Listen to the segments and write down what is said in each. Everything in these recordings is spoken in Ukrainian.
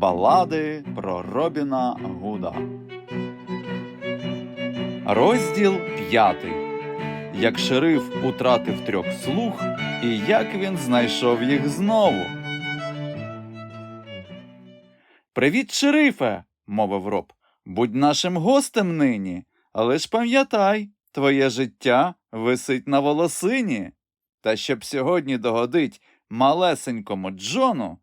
Балади про Робіна Гуда. Розділ п'ятий. Як шериф утратив трьох слуг, і як він знайшов їх знову. Привіт, шерифе, мовив роб. Будь нашим гостем нині, але ж пам'ятай, твоє життя висить на волосині. Та щоб сьогодні догодить малесенькому Джону,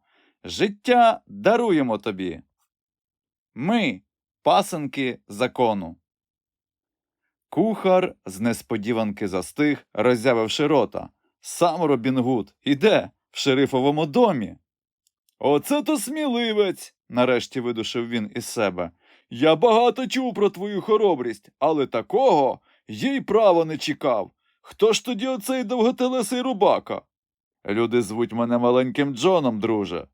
життя даруємо тобі. Ми, пасенки закону. Кухар з несподіванки застиг, роззявивши рота. Сам Робін Гуд іде в шерифовому домі. Оце то сміливець, нарешті видушив він із себе. Я багато чув про твою хоробрість, але такого їй право не чекав. Хто ж тоді оцей довготелесий рубака? Люди звуть мене маленьким Джоном, друже.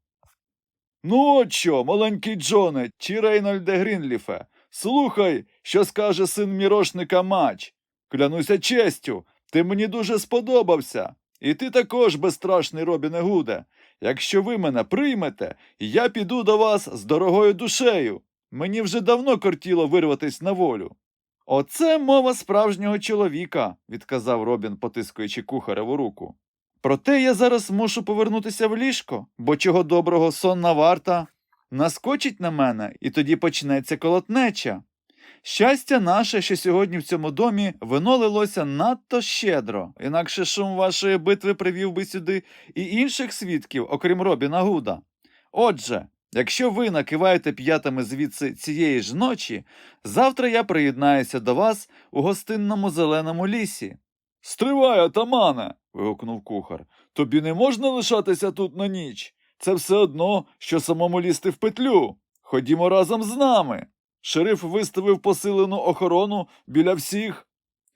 Ну, от що, маленький Джоне, чи Рейнольде Грінліфе, слухай, що скаже син мірошника Мач. Клянуся честю, ти мені дуже сподобався. І ти також безстрашний Робіне Гуде. Якщо ви мене приймете, я піду до вас з дорогою душею. Мені вже давно кортіло вирватись на волю. Оце мова справжнього чоловіка, відказав Робін, потискуючи кухареву руку. Проте я зараз мушу повернутися в ліжко, бо чого доброго сонна варта наскочить на мене, і тоді почнеться колотнеча. Щастя наше, що сьогодні в цьому домі вино лилося надто щедро, інакше шум вашої битви привів би сюди і інших свідків, окрім Робіна Гуда. Отже, якщо ви накиваєте п'ятами звідси цієї ж ночі, завтра я приєднаюся до вас у гостинному зеленому лісі. Стривай, атамане. Вигукнув кухар. Тобі не можна лишатися тут на ніч. Це все одно, що самому лізти в петлю. Ходімо разом з нами. Шериф виставив посилену охорону біля всіх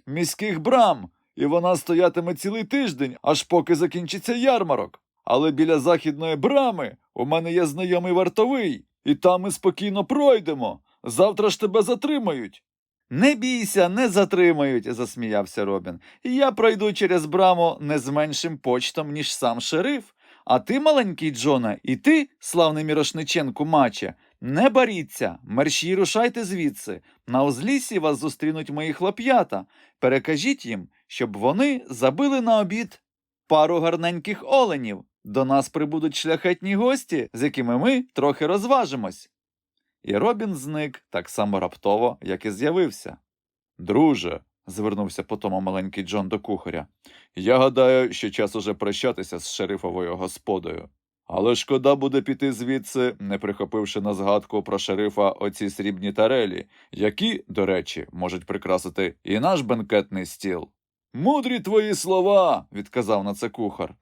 міських брам, і вона стоятиме цілий тиждень, аж поки закінчиться ярмарок. Але біля західної брами у мене є знайомий вартовий, і там ми спокійно пройдемо. Завтра ж тебе затримають. Не бійся, не затримають, засміявся Робін. Я пройду через браму не з меншим почтом, ніж сам шериф. А ти, маленький Джона, і ти, славний Мірошниченку Маче, не боріться, мерщій рушайте звідси. На узліссі вас зустрінуть мої хлоп'ята. Перекажіть їм, щоб вони забили на обід пару гарненьких оленів. До нас прибудуть шляхетні гості, з якими ми трохи розважимось. І Робін зник так само раптово, як і з'явився. Друже, звернувся потому маленький Джон до кухаря, я гадаю, що час уже прощатися з шерифовою господою. Але шкода буде піти звідси, не прихопивши на згадку про шерифа оці срібні тарелі, які, до речі, можуть прикрасити і наш бенкетний стіл. Мудрі твої слова, відказав на це кухар.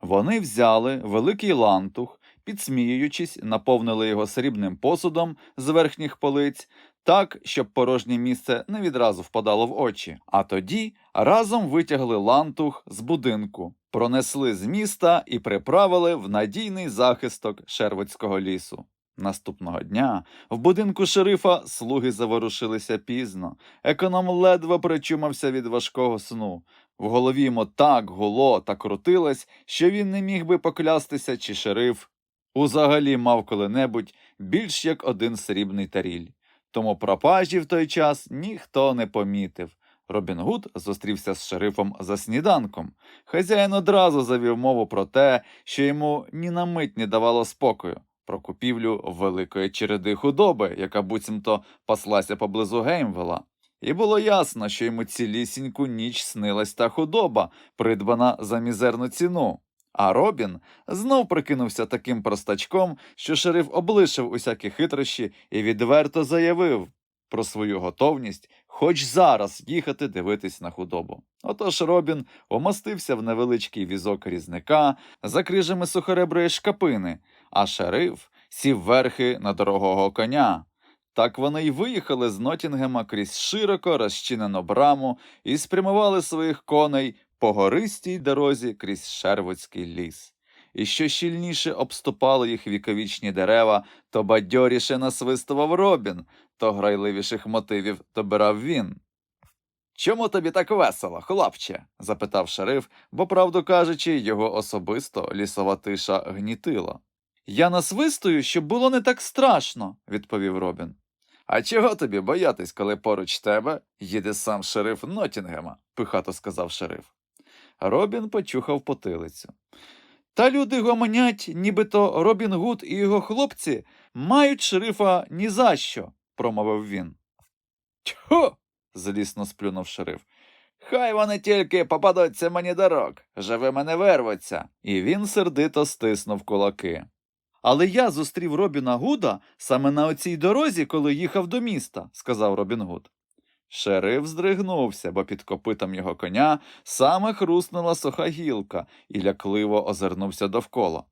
Вони взяли великий лантух, підсміюючись, наповнили його срібним посудом з верхніх полиць, так, щоб порожнє місце не відразу впадало в очі, а тоді разом витягли лантух з будинку, пронесли з міста і приправили в надійний захисток Шервоцького лісу. Наступного дня в будинку шерифа слуги заворушилися пізно. Економ ледве причумався від важкого сну. В голові йому так гуло та крутилось, що він не міг би поклястися, чи шериф узагалі мав коли-небудь більш як один срібний таріль. Тому пропажі в той час ніхто не помітив. Робін Гуд зустрівся з шерифом за сніданком. Хазяїн одразу завів мову про те, що йому ні на мить не давало спокою, про купівлю великої череди худоби, яка буцімто паслася поблизу Геймвела. І було ясно, що йому цілісіньку ніч снилась та худоба, придбана за мізерну ціну. А Робін знов прикинувся таким простачком, що шериф облишив усякі хитрощі і відверто заявив про свою готовність хоч зараз їхати дивитись на худобу. Отож Робін умостився в невеличкий візок різника за крижами сухореброї шкапини, а шериф сів верхи на дорогого коня. Так вони й виїхали з Нотінгема крізь широко розчинену браму і спрямували своїх коней по гористій дорозі крізь Шервудський ліс. І що щільніше обступали їх віковічні дерева, то бадьоріше насвистував Робін, то грайливіших мотивів добирав він. Чому тобі так весело, хлопче? запитав шериф, бо, правду кажучи, його особисто лісова тиша гнітила. Я насвистую, щоб було не так страшно, відповів Робін. А чого тобі боятись, коли поруч тебе їде сам шериф Нотінгема? пихато сказав шериф. Робін почухав потилицю. Та люди гомонять, нібито Робін Гуд і його хлопці мають шерифа ні за що, промовив він. Тьху. злісно сплюнув шериф. Хай вони тільки попадуться мені до рук, живими не вирваться. І він сердито стиснув кулаки. Але я зустрів Робіна Гуда саме на оцій дорозі, коли їхав до міста, сказав Робін Гуд. Шериф здригнувся, бо під копитом його коня саме хруснула суха гілка і лякливо озирнувся довкола.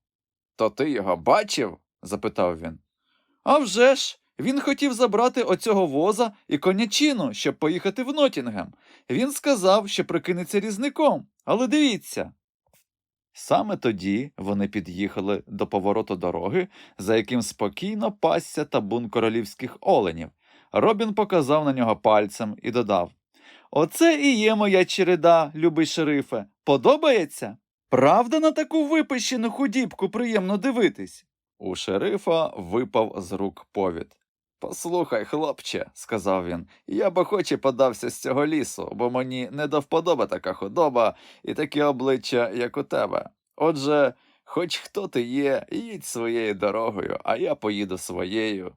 То ти його бачив? запитав він. «А вже ж! Він хотів забрати оцього воза і конячину, щоб поїхати в Нотінгем. Він сказав, що прикинеться різником, але дивіться. Саме тоді вони під'їхали до повороту дороги, за яким спокійно пасся табун королівських оленів. Робін показав на нього пальцем і додав Оце і є моя череда, любий шерифе. Подобається? Правда, на таку випищену худібку приємно дивитись? У шерифа випав з рук повід. Послухай, хлопче, сказав він, я б охоче подався з цього лісу, бо мені не до вподоби така худоба і таке обличчя, як у тебе. Отже, хоч хто ти є, їдь своєю дорогою, а я поїду своєю.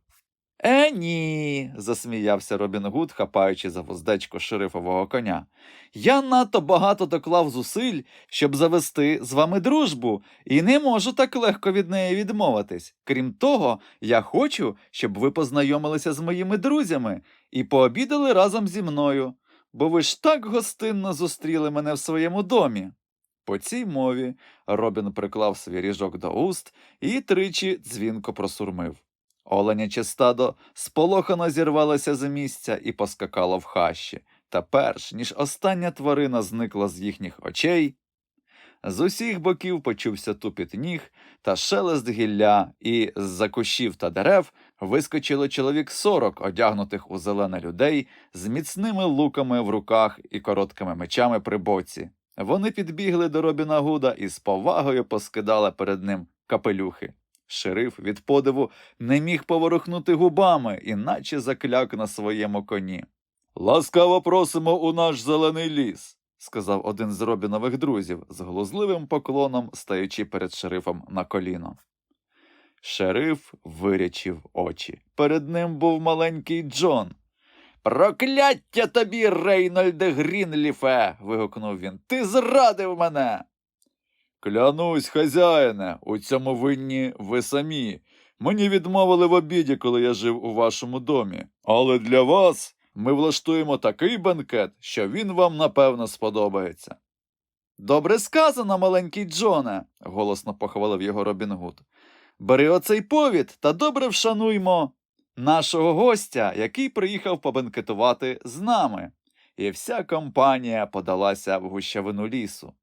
Е, ні, засміявся Робін Гуд, хапаючи за вуздечко шерифового коня. Я надто багато доклав зусиль, щоб завести з вами дружбу, і не можу так легко від неї відмовитись. Крім того, я хочу, щоб ви познайомилися з моїми друзями і пообідали разом зі мною, бо ви ж так гостинно зустріли мене в своєму домі. По цій мові Робін приклав свій ріжок до уст і тричі дзвінко просурмив. Оленяче стадо сполохано зірвалося з місця і поскакало в хащі, та перш ніж остання тварина зникла з їхніх очей, з усіх боків почувся тупіт ніг та шелест гілля, і з-за кущів та дерев вискочило чоловік сорок, одягнутих у зелене людей, з міцними луками в руках і короткими мечами при боці. Вони підбігли до Робіна Гуда і з повагою поскидали перед ним капелюхи. Шериф від подиву не міг поворухнути губами, іначе закляк на своєму коні. Ласкаво просимо у наш зелений ліс, сказав один з Робінових друзів, з глузливим поклоном стаючи перед шерифом на коліно. Шериф вирячив очі. Перед ним був маленький Джон. Прокляття тобі, Рейнольде Грінліфе. вигукнув він. Ти зрадив мене. Клянусь, хазяїне, у цьому винні ви самі. Мені відмовили в обіді, коли я жив у вашому домі. Але для вас ми влаштуємо такий бенкет, що він вам напевно сподобається. Добре сказано, маленький Джоне, голосно похвалив його Робін Гуд. Бери оцей повід та добре вшануймо нашого гостя, який приїхав побенкетувати з нами. І вся компанія подалася в гущавину лісу.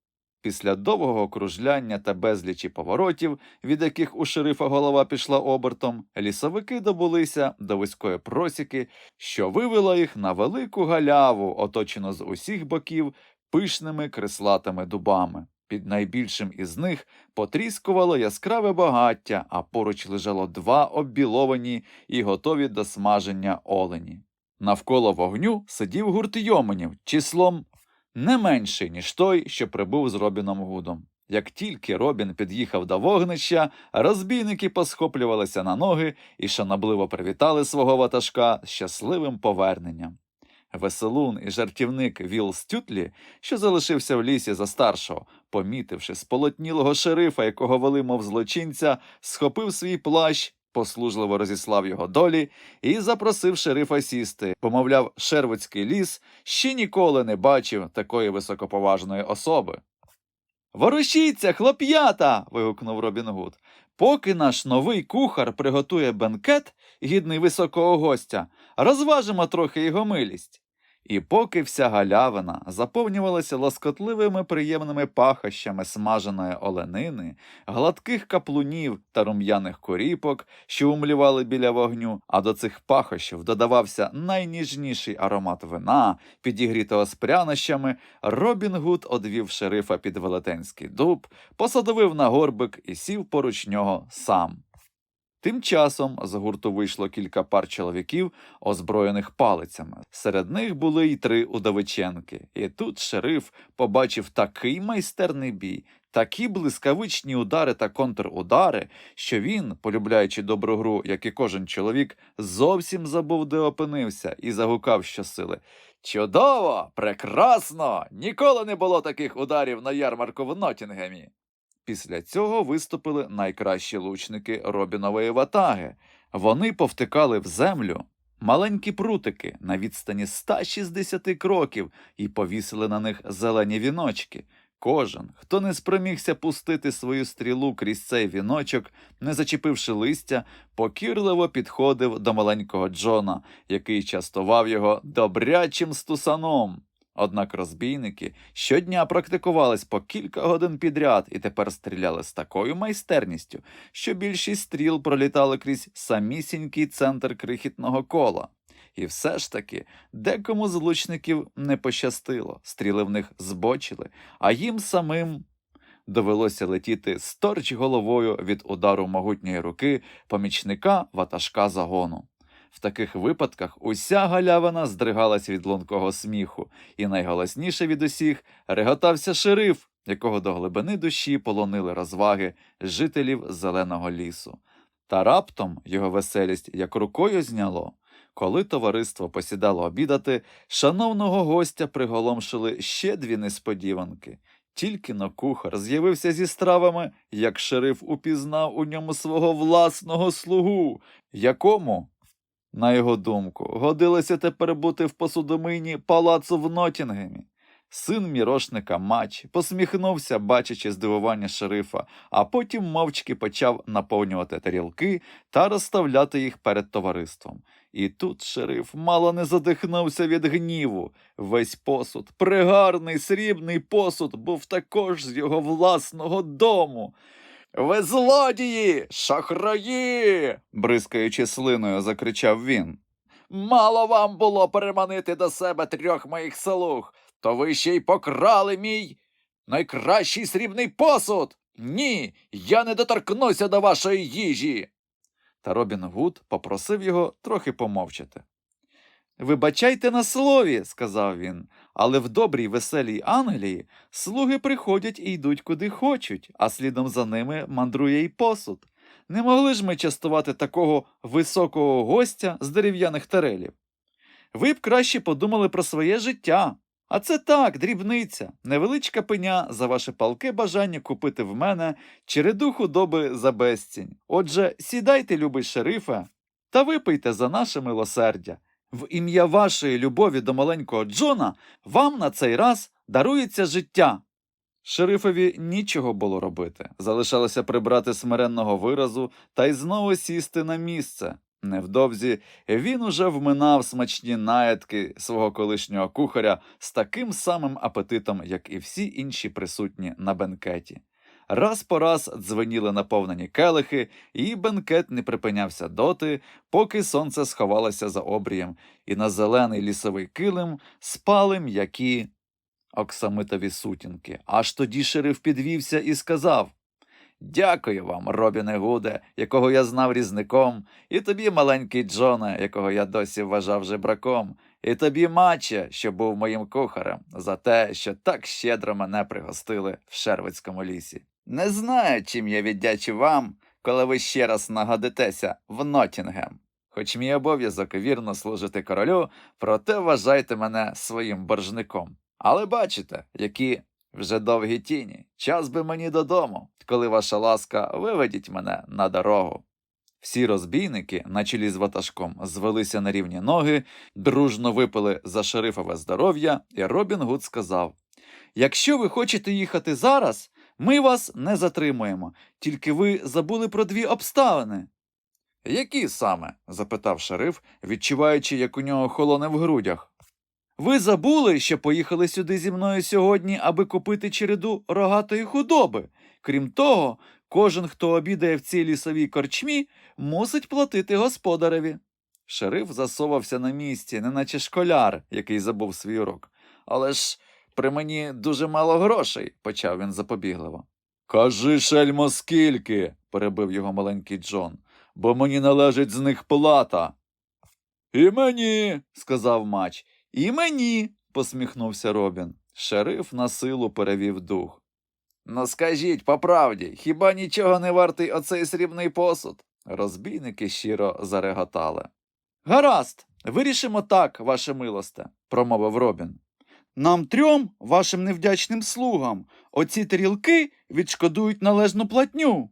Після довгого кружляння та безлічі поворотів, від яких у шерифа голова пішла обертом, лісовики добулися до вузької просіки, що вивела їх на велику галяву, оточену з усіх боків пишними крислатими дубами. Під найбільшим із них потріскувало яскраве багаття, а поруч лежало два оббіловані і готові до смаження олені. Навколо вогню сидів гурт йоменів, числом не менший, ніж той, що прибув з Робіном Гудом. Як тільки Робін під'їхав до вогнища, розбійники посхоплювалися на ноги і шанобливо привітали свого ватажка щасливим поверненням. Веселун і жартівник Віл Стютлі, що залишився в лісі за старшого, помітивши сполотнілого шерифа, якого вели, мов злочинця, схопив свій плащ, послужливо розіслав його долі і запросив шерифа сісти, помовляв, Шервудський ліс ще ніколи не бачив такої високоповажної особи. Ворушіться, хлоп'ята. вигукнув Робін Гуд. Поки наш новий кухар приготує бенкет, гідний високого гостя, розважимо трохи його милість. І поки вся галявина заповнювалася лоскотливими приємними пахощами смаженої оленини, гладких каплунів та рум'яних коріпок, що умлівали біля вогню, а до цих пахощів додавався найніжніший аромат вина, підігрітого з прянощами, Робін Гуд одвів шерифа під велетенський дуб, посадовив на горбик і сів поруч нього сам. Тим часом з гурту вийшло кілька пар чоловіків, озброєних палицями. Серед них були й три удовиченки. І тут шериф побачив такий майстерний бій, такі блискавичні удари та контрудари, що він, полюбляючи добру гру, як і кожен чоловік, зовсім забув, де опинився, і загукав щосили. Чудово! Прекрасно! Ніколи не було таких ударів на ярмарку в Нотінгемі. Після цього виступили найкращі лучники Робінової ватаги. Вони повтикали в землю маленькі прутики на відстані 160 кроків і повісили на них зелені віночки. Кожен, хто не спромігся пустити свою стрілу крізь цей віночок, не зачепивши листя, покірливо підходив до маленького Джона, який частував його добрячим стусаном. Однак розбійники щодня практикувались по кілька годин підряд і тепер стріляли з такою майстерністю, що більшість стріл пролітали крізь самісінький центр крихітного кола. І все ж таки, декому з лучників не пощастило, стріли в них збочили, а їм самим довелося летіти сторч головою від удару могутньої руки помічника ватажка загону. В таких випадках уся галявина здригалась від лункого сміху, і найголосніше від усіх реготався шериф, якого до глибини душі полонили розваги жителів зеленого лісу. Та раптом його веселість як рукою зняло. Коли товариство посідало обідати, шановного гостя приголомшили ще дві несподіванки. Тільки но кухар з'явився зі стравами, як шериф упізнав у ньому свого власного слугу, якому, на його думку, годилося тепер бути в посудомийні палацу в Нотінгемі. Син мірошника Мач посміхнувся, бачачи здивування шерифа, а потім мовчки почав наповнювати тарілки та розставляти їх перед товариством. І тут шериф мало не задихнувся від гніву. Весь посуд, пригарний срібний посуд, був також з його власного дому. Ви злодії, шахраї. бризкаючи слиною, закричав він. Мало вам було переманити до себе трьох моїх слуг, то ви ще й покрали мій найкращий срібний посуд. Ні, я не доторкнуся до вашої їжі. Та Робін Гуд попросив його трохи помовчати. Вибачайте на слові, сказав він, але в добрій веселій Англії слуги приходять і йдуть куди хочуть, а слідом за ними мандрує й посуд. Не могли ж ми частувати такого високого гостя з дерев'яних тарелів. Ви б краще подумали про своє життя. А це так, дрібниця, невеличка пеня за ваше палке бажання купити в мене череду худоби за безцінь. Отже, сідайте, любий шерифе, та випийте за наше милосердя. В ім'я вашої любові до маленького Джона вам на цей раз дарується життя. Шерифові нічого було робити, залишалося прибрати смиренного виразу та й знову сісти на місце. Невдовзі він уже вминав смачні наядки свого колишнього кухаря з таким самим апетитом, як і всі інші присутні на бенкеті. Раз по раз дзвеніли наповнені келихи, і бенкет не припинявся доти, поки сонце сховалося за обрієм, і на зелений лісовий килим спали м'які оксамитові сутінки. Аж тоді шериф підвівся і сказав Дякую вам, Робіне Гуде, якого я знав різником, і тобі, маленький Джоне, якого я досі вважав жебраком, і тобі, маче, що був моїм кухарем, за те, що так щедро мене пригостили в Шервицькому лісі. Не знаю, чим я віддячу вам, коли ви ще раз нагодитеся в Нотінгем. Хоч мій обов'язок вірно служити королю, проте вважайте мене своїм боржником. Але бачите, які вже довгі тіні. Час би мені додому, коли ваша ласка виведіть мене на дорогу. Всі розбійники, на чолі з ватажком, звелися на рівні ноги, дружно випили за шерифове здоров'я, і Робін Гуд сказав Якщо ви хочете їхати зараз, ми вас не затримуємо, тільки ви забули про дві обставини. Які саме? запитав шериф, відчуваючи, як у нього холоне в грудях. Ви забули, що поїхали сюди зі мною сьогодні, аби купити череду рогатої худоби. Крім того, кожен, хто обідає в цій лісовій корчмі, мусить платити господареві. Шериф засовався на місці, неначе школяр, який забув свій урок. Але ж при мені дуже мало грошей, почав він запобігливо. Кажи, шельмо, скільки, перебив його маленький Джон, бо мені належить з них плата. І мені, сказав мач. І мені, посміхнувся Робін. Шериф на силу перевів дух. Ну скажіть по правді, хіба нічого не вартий оцей срібний посуд? Розбійники щиро зареготали. Гаразд, вирішимо так, ваше милосте, промовив Робін. Нам трьом, вашим невдячним слугам, оці тарілки відшкодують належну платню.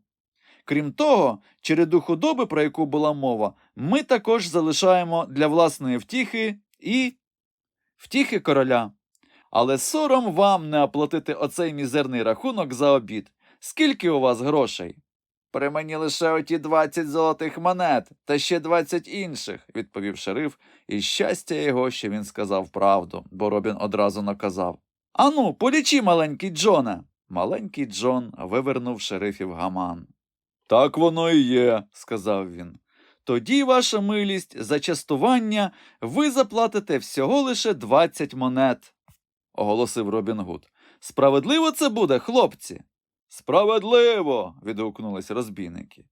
Крім того, череду худоби, про яку була мова, ми також залишаємо для власної втіхи і втіхи короля. Але сором вам не оплатити оцей мізерний рахунок за обід. Скільки у вас грошей? При мені лише оті двадцять золотих монет та ще двадцять інших, відповів шериф, і щастя його, що він сказав правду, бо Робін одразу наказав. Ану, полічи, маленький Джоне. Маленький Джон вивернув шерифів гаман. Так воно і є, сказав він. Тоді, ваша милість, за частування ви заплатите всього лише двадцять монет, оголосив Робін Гуд. Справедливо це буде, хлопці? Справедливо. відгукнулись розбійники.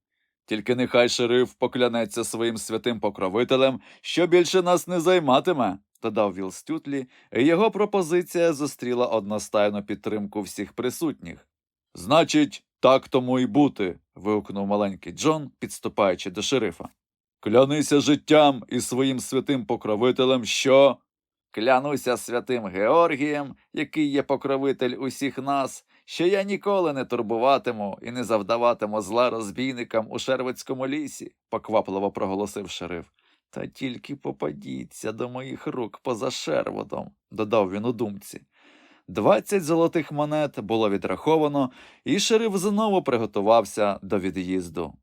Тільки нехай шериф поклянеться своїм святим покровителем, що більше нас не займатиме, додав Віл Стютлі, і його пропозиція зустріла одностайну підтримку всіх присутніх. Значить, так тому й бути. вигукнув маленький Джон, підступаючи до шерифа. Клянися життям і своїм святим покровителем, що. Клянуся святим Георгієм, який є покровитель усіх нас, що я ніколи не турбуватиму і не завдаватиму зла розбійникам у Шервицькому лісі, поквапливо проголосив шериф. Та тільки попадіться до моїх рук поза Шерводом, додав він у думці. Двадцять золотих монет було відраховано, і шериф знову приготувався до від'їзду.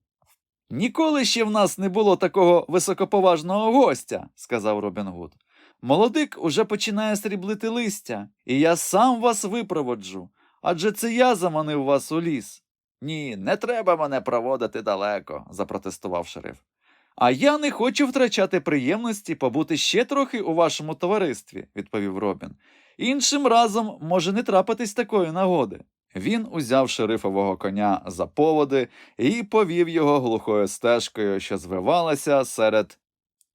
Ніколи ще в нас не було такого високоповажного гостя, сказав Робін Гуд. Молодик уже починає сріблити листя, і я сам вас випроводжу, адже це я заманив вас у ліс. Ні, не треба мене проводити далеко, запротестував шериф. А я не хочу втрачати приємності побути ще трохи у вашому товаристві, відповів Робін. Іншим разом може не трапитись такої нагоди. Він узяв шерифового коня за поводи і повів його глухою стежкою, що звивалася серед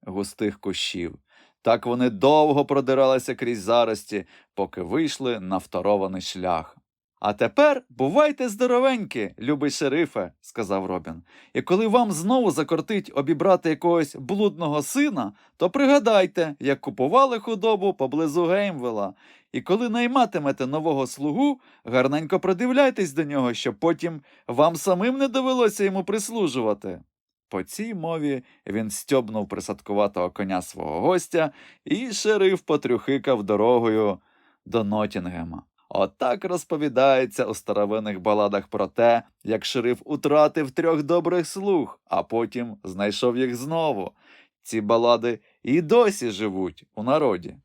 густих кущів. Так вони довго продиралися крізь зарості, поки вийшли на вторований шлях. А тепер бувайте здоровенькі, любий шерифе, сказав Робін. І коли вам знову закортить обібрати якогось блудного сина, то пригадайте, як купували худобу поблизу Геймвела, і коли найматимете нового слугу, гарненько придивляйтесь до нього, щоб потім вам самим не довелося йому прислужувати. По цій мові він стьобнув присадкуватого коня свого гостя, і шериф потрюхикав дорогою до Нотінгема. Отак розповідається у старовинних баладах про те, як шериф утратив трьох добрих слуг, а потім знайшов їх знову. Ці балади і досі живуть у народі.